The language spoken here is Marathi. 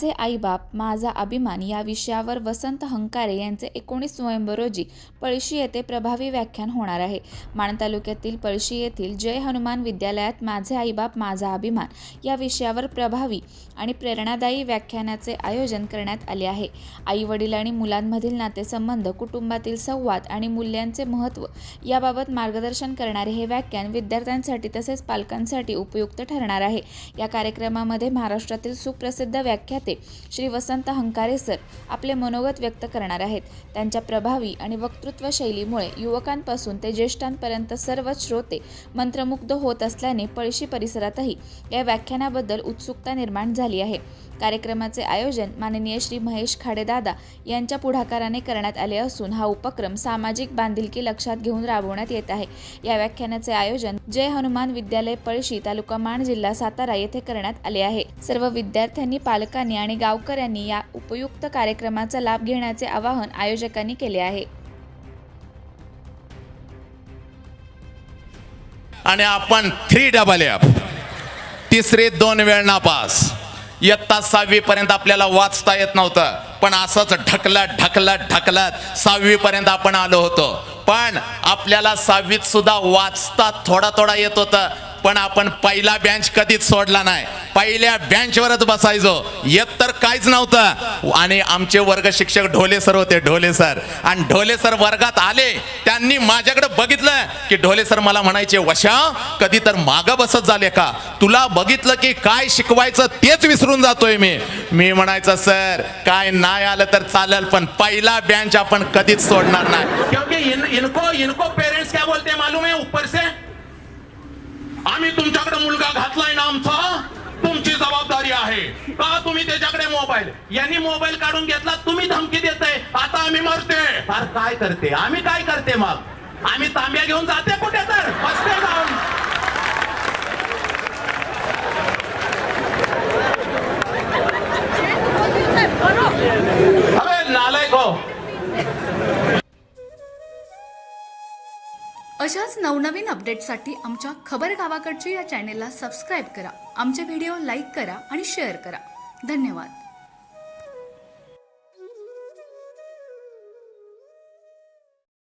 माझे आईबाप माझा अभिमान या विषयावर वसंत हंकारे यांचे एकोणीस नोव्हेंबर रोजी पळशी येथे प्रभावी व्याख्यान होणार आहे. माण तालुक्यातील पळशी येथील जय हनुमान विद्यालयात माझे आईबाप माझा अभिमान या विषयावर प्रभावी आणि प्रेरणादायी व्याख्यानाचे आयोजन करण्यात आले आहे. आई वडील आणि मुलांमधील नातेसंबंध कुटुंबातील संवाद आणि मूल्यांचे महत्त्व याबाबत मार्गदर्शन करणारे हे व्याख्यान विद्यार्थ्यांसाठी तसेच पालकांसाठी उपयुक्त ठरणार आहे. या कार्यक्रमामध्ये महाराष्ट्रातील सुप्रसिद्ध व्याख्याते श्री वसंत हंकारे सर आपले मनोगत व्यक्त करणार आहेत. त्यांच्या प्रभावी आणि वक्तृत्व शैलीमुळे युवकांपासून ते ज्येष्ठांपर्यंत सर्वच श्रोते मंत्रमुग्ध होत असल्याने पळशी परिसरातही या व्याख्यानाबद्दल उत्सुकता निर्माण झाली आहे. कार्यक्रमाचे आयोजन माननीय श्री महेश खाडेदादा यांच्या पुढाकाराने करण्यात आले असून हा उपक्रम सामाजिक बांधिलकी लक्षात घेऊन राबवण्यात येत आहे. या व्याख्यानाचे आयोजन जय हनुमान विद्यालय पळशी तालुका माण जिल्हा सातारा येथे करण्यात आले आहे. सर्व विद्यार्थ्यांनी पालकांनी आणि गावकऱ्यांनी या उपयुक्त कार्यक्रमाचा लाभ घेण्याचे आवाहन आयोजकांनी केले आहे. आणि आपण थ्री डबल एफ तिसरे दोन वेळ नापास. इयत्ता सहावी पर्यंत आपल्याला वाचता येत नव्हतं. पण असंच ढकलत ढकलत ढकलत सहावी पर्यंत आपण आलो होतो. पण आपल्याला सहावीत सुद्धा वाचता थोडा थोडा येत होतं. पण आपण पहिला बेंच कधीच सोडला नाही. पहिल्या बेंचवरच बसायचो. येत तर काहीच नव्हतं. आणि आमचे वर्ग शिक्षक ढोले सर होते ढोले सर. आणि ढोले सर वर्गात आले. त्यांनी माझ्याकडे बघितलं की ढोले सर मला म्हणायचे वशा कधी तर मागं बसत झाले का? तुला बघितलं की काय शिकवायचं तेच विसरून जातोय मी. मी म्हणायचं सर काय नाही आलं तर चालेल पण पहिला बेंच आपण कधीच सोडणार नाही. इन, इनको इनको पेरेंट्स क्या बोलते मालूम आहे ऊपर से? आम्ही तुमच्याकडे मुलगा घातलाय ना आमचा तुमची जबाबदारी आहे का तुम्ही त्याच्याकडे मोबाईल. यांनी मोबाईल काढून घेतला तुम्ही धमकी देताय. आता आम्ही मरते अरे काय करते? आम्ही काय करते मग? आम्ही तांब्या घेऊन जाते कुठे तर? बसते जाऊन. नालायक हो. अशाच नवनवीन अपडेट्ससाठी आमच्या खबर गावाकडची या चॅनेलला सबस्क्राईब करा. आमचे व्हिडिओ लाईक करा आणि शेअर करा. धन्यवाद.